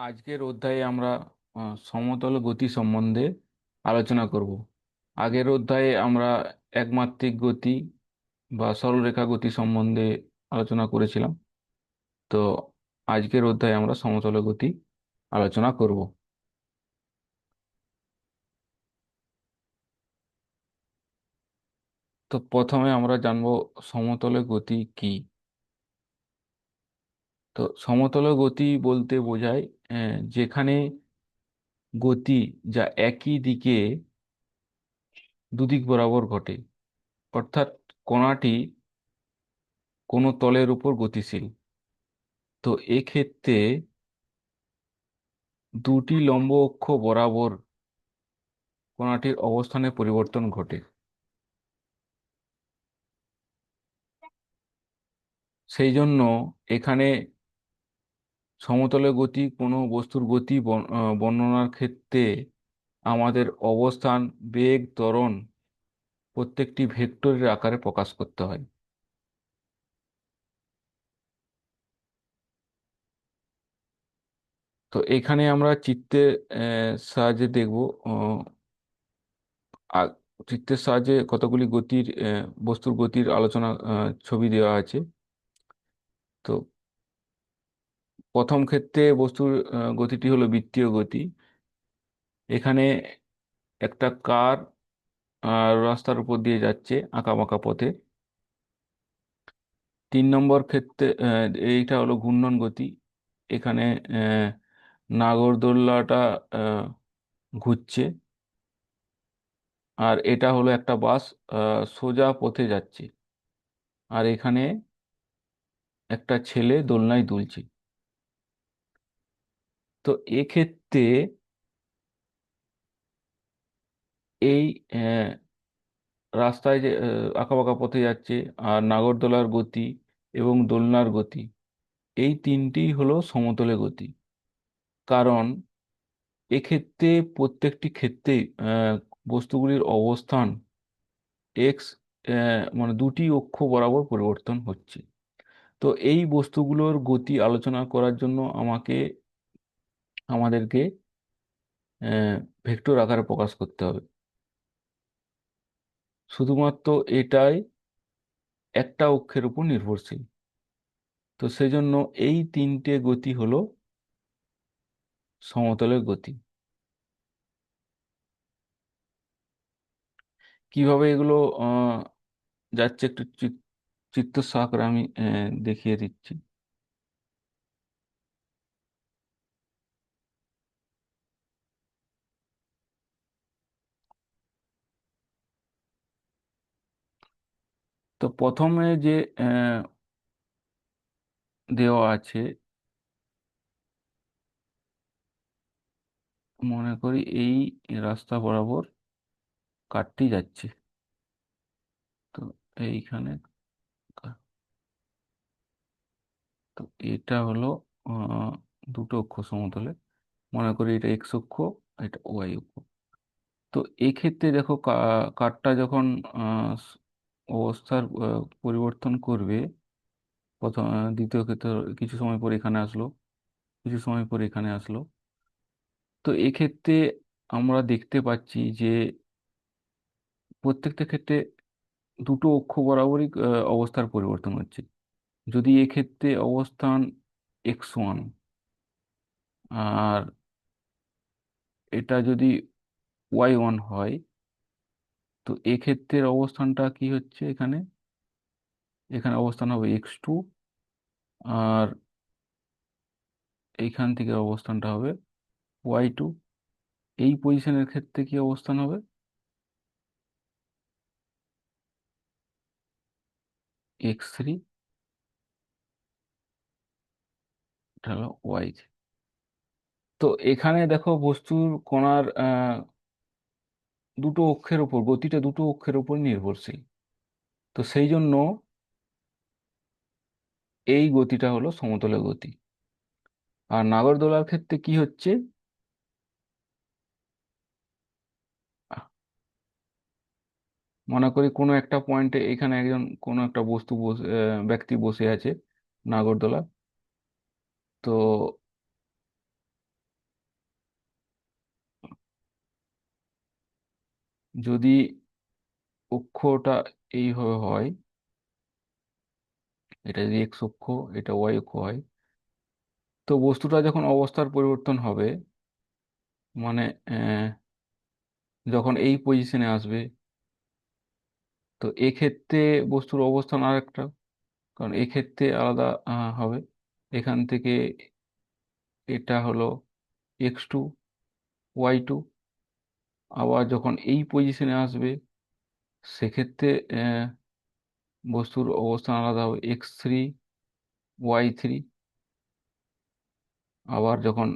আজকের অধ্যায়ে আমরা সমতল গতি সম্বন্ধে আলোচনা করব। আগের অধ্যায়ে আমরা একমাত্রিক গতি বা সরলরেখা গতি সম্বন্ধে আলোচনা করেছিলাম। তো আজকের অধ্যায়ে আমরা সমতল গতি আলোচনা করব। তো প্রথমে আমরা জানব সমতলে গতি কি। তো সমতল গতি বলতে বোঝায় যেখানে গতি যা একই দিকে দুদিক বরাবর ঘটে। অর্থাৎ কণাটি কোনো তলের উপর গতিশীল। তো এক্ষেত্রে দুটি লম্ব অক্ষ বরাবর কণাটির অবস্থানে পরিবর্তন ঘটে। সেই জন্য এখানে সমতলে গতি কোনো বস্তুর গতি বর্ণনার ক্ষেত্রে আমাদের অবস্থান, বেগ, ত্বরণ প্রত্যেকটি ভেক্টরের আকারে প্রকাশ করতে হয়। তো এখানে আমরা চিত্রের সাহায্যে দেখব চিত্রের সাহায্যে কতগুলি গতির বস্তুর গতির আলোচনা ছবি দেওয়া আছে। তো প্রথম ক্ষেত্রে বস্তুর গতিটি হলো বৃত্তীয় গতি। এখানে একটা কার রাস্তার উপর দিয়ে যাচ্ছে আঁকা বাঁকা পথে। তিন নম্বর ক্ষেত্রে এইটা হলো ঘূর্ণন গতি। এখানে নাগরদোল্লাটা ঘুরছে। আর এটা হলো একটা বাস সোজা পথে যাচ্ছে। আর এখানে একটা ছেলে দোলনায় দুলছে। তো এক্ষেত্রে এই রাস্তায় যে আঁকাবাঁকা পথে যাচ্ছে আর নাগরদোলার গতি এবং দোলনার গতি, এই তিনটি হলো সমতলে গতি। কারণ এক্ষেত্রে প্রত্যেকটি ক্ষেত্রে বস্তুগুলির অবস্থান এক্স মানে দুটি অক্ষ বরাবর পরিবর্তন হচ্ছে। তো এই বস্তুগুলোর গতি আলোচনা করার জন্য আমাকে আমাদেরকে ভেক্টর আকারে প্রকাশ করতে হবে। শুধুমাত্র এটাই একটা অক্ষের উপর নির্ভরশীল। তো সেই জন্য এই তিনটে গতি হলো সমতলের গতি। কীভাবে এগুলো যাচ্ছে একটু চিত- চিত্র সাহায্যে আমি দেখিয়ে দিচ্ছি। তো প্রথমে যে দেওয়া আছে, মনে করি এই রাস্তা বরাবর কাটটি যাচ্ছে। তো এইখানে তো এটা হলো দুটো অক্ষ সমতলে। মনে করি এটা এক্স অক্ষ, এটা ওয়াই অক্ষ। তো এক্ষেত্রে দেখো কাঠটা যখন অবস্থার পরিবর্তন করবে। প্রথম দ্বিতীয় ক্ষেত্রে কিছু সময় পর এখানে আসলো, কিছু সময় পর এখানে আসলো। তো এক্ষেত্রে আমরা দেখতে পাচ্ছি যে প্রত্যেকটা ক্ষেত্রে দুটো অক্ষ বরাবরই অবস্থার পরিবর্তন হচ্ছে। যদি এক্ষেত্রে অবস্থান এক্স ওয়ান আর এটা যদি ওয়াই ওয়ান হয় তো এক্ষেত্রের অবস্থানটা কি হচ্ছে এখানে? এখানে অবস্থান হবে এক্স টু আর এইখান থেকে অবস্থানটা হবে ওয়াই টু এই পজিশনের ক্ষেত্রে কি অবস্থান হবে? এক্স থ্রি এটা হলো ওয়াই তো এখানে দেখো বস্তুর কণার দুটো অক্ষের উপর, গতিটা দুটো অক্ষের উপর নির্ভরশীল। তো সেই জন্য এই গতিটা হলো সমতলে গতি। আর নাগরদোলার ক্ষেত্রে কি হচ্ছে? মনে করি কোনো একটা পয়েন্টে এখানে একজন কোনো একটা বস্তু বসে ব্যক্তি বসে আছে নাগরদোলা তো যদি অক্ষটা এইভাবে হয়, এটা যদি এক্স অক্ষ, এটা ওয়াই অক্ষ হয়, তো বস্তুটা যখন অবস্থার পরিবর্তন হবে মানে যখন এই পজিশনে আসবে, তো এক্ষেত্রে বস্তুর অবস্থান আর একটা কারণ এক্ষেত্রে আলাদা হবে। এখান থেকে এটা হলো এক্স টু ওয়াই টু আবার যখন এই পজিশনে আসবে, সেক্ষেত্রে বস্তুর অবস্থান আলাদা হবে এক্স থ্রি ওয়াই থ্রি আবার যখন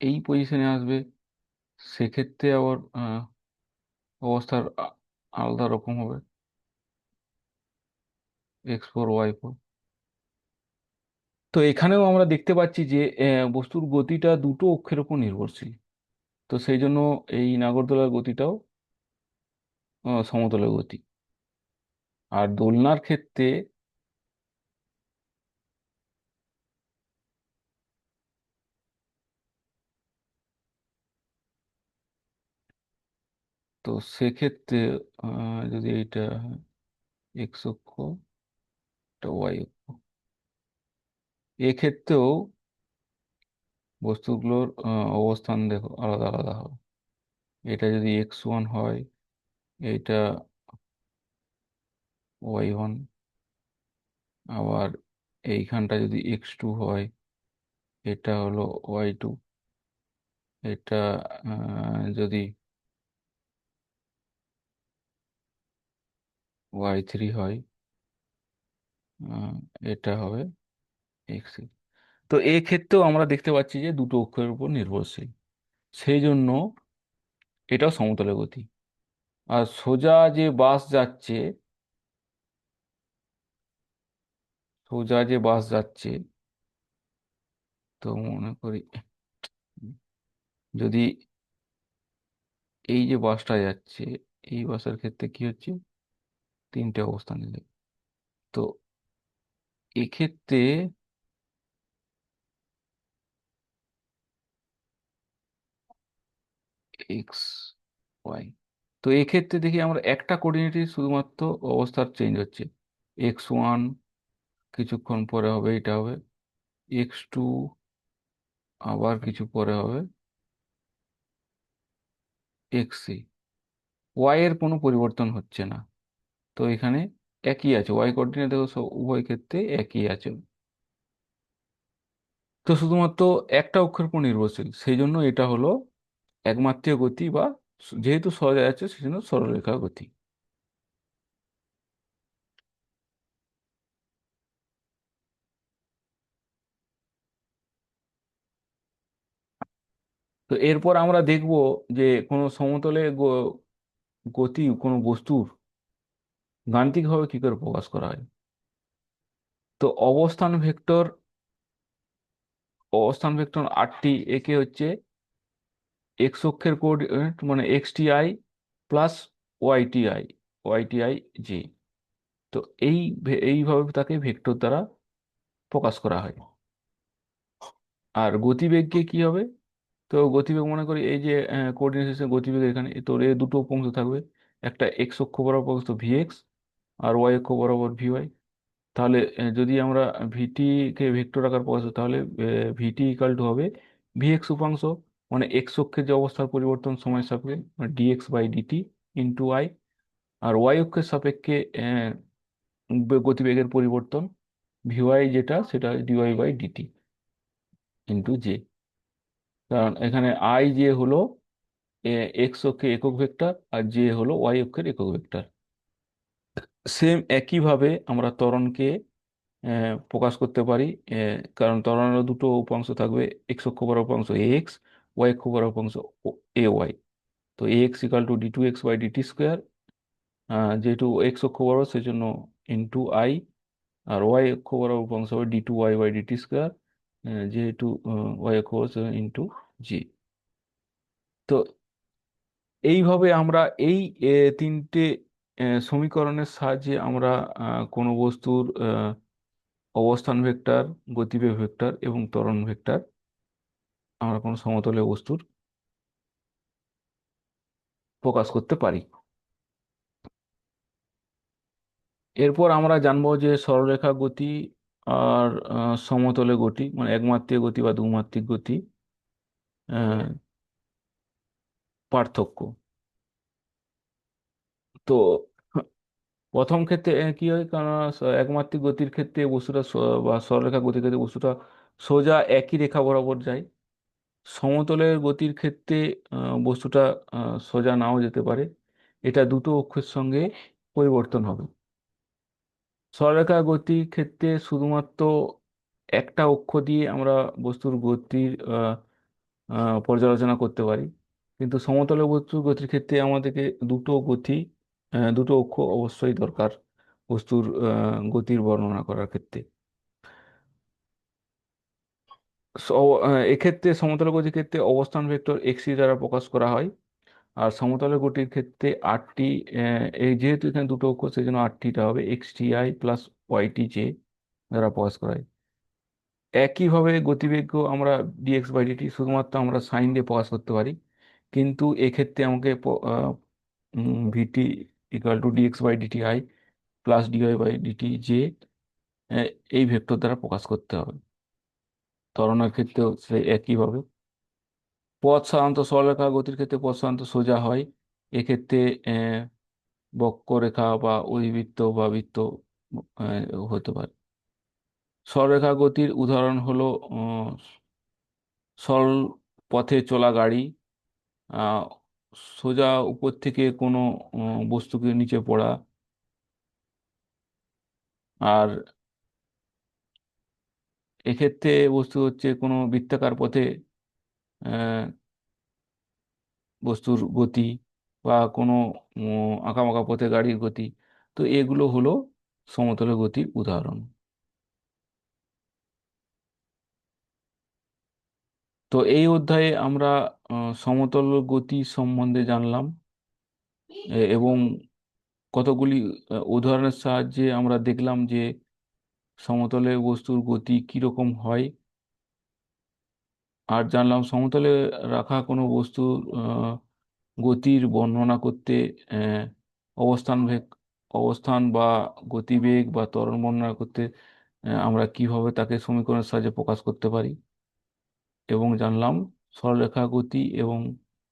এই পজিশনে আসবে, সেক্ষেত্রে আবার অবস্থার আলাদা রকম হবে। এক্স ফোর ওয়াই ফোর তো এখানেও আমরা দেখতে পাচ্ছি যে বস্তুর গতিটা দুটো অক্ষের উপর নির্ভরশীল। তো সেই জন্য এই নাগরদোলার গতিটাও সমতলের গতি। আর দোলনার ক্ষেত্রে তো সেক্ষেত্রে যদি এটা এক্স অক্ষ, এটা ওয়াই অক্ষ। এক্ষেত্রেও বস্তুগুলোর অবস্থান দেখো, আলাদা আলাদা হবে। এটা যদি এক্স ওয়ান হয়, এইটা ওয়াই ওয়ান, আবার এইখানটা যদি এক্স টু হয়, এটা হলো ওয়াই টু, এটা যদি ওয়াই থ্রি হয় এটা হবে এক্স তো এই ক্ষেত্রেও আমরা দেখতে পাচ্ছি যে দুটো অক্ষরের উপর নির্ভরশীল। সেই জন্য এটাও সমতলে গতি। আর সোজা যে বাস যাচ্ছে, সোজা যে বাস যাচ্ছে, তো মনে করি যদি এই যে বাসটা যাচ্ছে, এই বাসের ক্ষেত্রে কি হচ্ছে? তিনটে অবস্থান নিলে তো এক্ষেত্রে এক্স ওয়াই তো এক্ষেত্রে দেখি আমরা একটা কোঅর্ডিনেটই শুধুমাত্র অবস্থার চেঞ্জ হচ্ছে। এক্স ওয়ান কিছুক্ষণ পরে হবে, এটা হবে। এক্স টু আবার কিছু পরে হবে। এক্স সি ওয়াই এর কোনো পরিবর্তন হচ্ছে না। তো এখানে একই আছে ওয়াই কোঅর্ডিনেট দেখো, সব উভয় ক্ষেত্রে একই আছে। তো শুধুমাত্র একটা অক্ষের উপর নির্ভরশীল, সেই জন্য এটা হলো একমাত্রিক গতি বা যেহেতু সহজে আছে সেজন্য সরলরেখা গতি। তো এরপর আমরা দেখব যে কোনো সমতলে গতি, কোনো বস্তুর গাণিতিকভাবে কি করে প্রকাশ করা হয়? তো অবস্থান ভেক্টর অবস্থান ভেক্টর আটটি, একে হচ্ছে এক্স অক্ষের কোঅর্ডিনেট মানে x t i plus y t i y t i g তো এই এইভাবে তাকে ভেক্টর দ্বারা প্রকাশ করা হয়। আর গতিবেগকে কি হবে? তো গতিবেগ মনে করি এই যে কোঅর্ডিনেট সিস্টেম গতিবেগ এখানে তোর এ দুটো অংশ থাকবে। একটা এক্স অক্ষ বরাবর অংশ ভি এক্স আর ওয়াই অক্ষ বরাবর ভি ওয়াই তাহলে যদি আমরা ভিটিকে ভেক্টর আকার প্রকাশ তাহলে ভিটি ইকাল টু হবে ভি এক্স উপাংশ মানে এক্স অক্ষের যে অবস্থার পরিবর্তন সময় সাপেক্ষে d x by d t into i R y অক্ষের সাপেক্ষে গতিবেগের পরিবর্তন ভিওয়াই যেটা সেটা d y by d t into j কারণ এখানে আই যে হলো এক্স অক্ষে একক ভেক্টর আর জে হলো ওয়াই অক্ষের একক ভেক্টর। সেম একইভাবে আমরা ত্বরণকে আহ, প্রকাশ করতে পারি কারণ ত্বরণের দুটো উপাংশ থাকবে এক্স অক্ষ বড় উপাংশ এক্স অক্ষ বড় উপাংশ এ ওয়াই তো a x equal to d two x by d t square যেহেতু এক্স অক্ষ বড় সেজন্য ইন্টু আই আর ওয়াই অক্ষ বড় উপাংশ হবে d two y by d t square যেহেতু ওয়াই অক্ষ বড় ইন্টু জি তো এইভাবে আমরা এই তিনটে সমীকরণের সাহায্যে আমরা কোনো বস্তুর অবস্থান ভেক্টর, গতিবেগ ভেক্টর এবং ত্বরণ ভেক্টর আমরা কোনো সমতলে বস্তুর প্রকাশ করতে পারি। এরপর আমরা জানব যে সরলরেখা গতি আর সমতলে গতি মানে একমাত্রিক গতি বা দুমাত্রিক গতি পার্থক্য। তো প্রথম ক্ষেত্রে কি হয়? কারণ একমাত্রিক গতির ক্ষেত্রে বস্তুটা বা সরলরেখা গতির ক্ষেত্রে বস্তুটা সোজা একই রেখা বরাবর যায়। সমতলের গতির ক্ষেত্রে বস্তুটা সোজা নাও যেতে পারে। এটা দুটো অক্ষের সঙ্গে পরিবর্তন হবে। সরলরেখা গতির ক্ষেত্রে শুধুমাত্র একটা অক্ষ দিয়ে আমরা বস্তুর গতির পর্যালোচনা করতে পারি। কিন্তু সমতলে বস্তুর গতির ক্ষেত্রে আমাদেরকে দুটো গতি দুটো অক্ষ অবশ্যই দরকার বস্তুর গতির বর্ণনা করার ক্ষেত্রে। এক্ষেত্রে সমতল গতির ক্ষেত্রে অবস্থান ভেক্টর এক্সি দ্বারা প্রকাশ করা হয়। আর সমতলের গতির ক্ষেত্রে আটটি এই যেহেতু এখানে দুটো অক্ষ সেই জন্য আটটিটা হবে x t i plus y t j দ্বারা প্রকাশ করা হয়। একইভাবে গতিবেগ আমরা ডিএক্স বাই ডিটি শুধুমাত্র আমরা সাইন দিয়ে প্রকাশ করতে পারি। কিন্তু এক্ষেত্রে আমাকে v t equal to d x by d t i plus d y by d t j এই ভেক্টর দ্বারা প্রকাশ করতে হবে। ত্বরণের ক্ষেত্রেও সেই একইভাবে। পথ সাধারণত সরলরেখা গতির ক্ষেত্রে পথ সাধারণত সোজা হয়। এক্ষেত্রে বক্ররেখা বা অধিবৃত্ত বা বৃত্ত হতে পারে। সরলরেখা গতির উদাহরণ হলো সরল পথে চলা গাড়ি সোজা উপর থেকে কোনো বস্তুকে নিচে পড়া। আর এক্ষেত্রে বস্তু হচ্ছে কোনো বৃত্তাকার পথে বস্তুর গতি বা কোনো আঁকাবাঁকা পথে গাড়ির গতি, তো এগুলো হলো সমতলের গতির উদাহরণ। তো এই অধ্যায়ে আমরা সমতল গতি সম্বন্ধে জানলাম এবং কতগুলি উদাহরণের সাহায্যে আমরা দেখলাম যে সমতলে বস্তুর গতি কীরকম হয়? আর জানলাম সমতলে রাখা কোনো বস্তুর গতির বর্ণনা করতে অবস্থান ভেগ অবস্থান বা গতিবেগ বা ত্বরণ বর্ণনা করতে আমরা কীভাবে তাকে সমীকরণের সাহায্যে প্রকাশ করতে পারি? এবং জানলাম সরলরেখা গতি এবং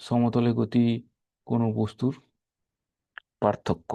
সমতলে গতি কোনো বস্তুর পার্থক্য।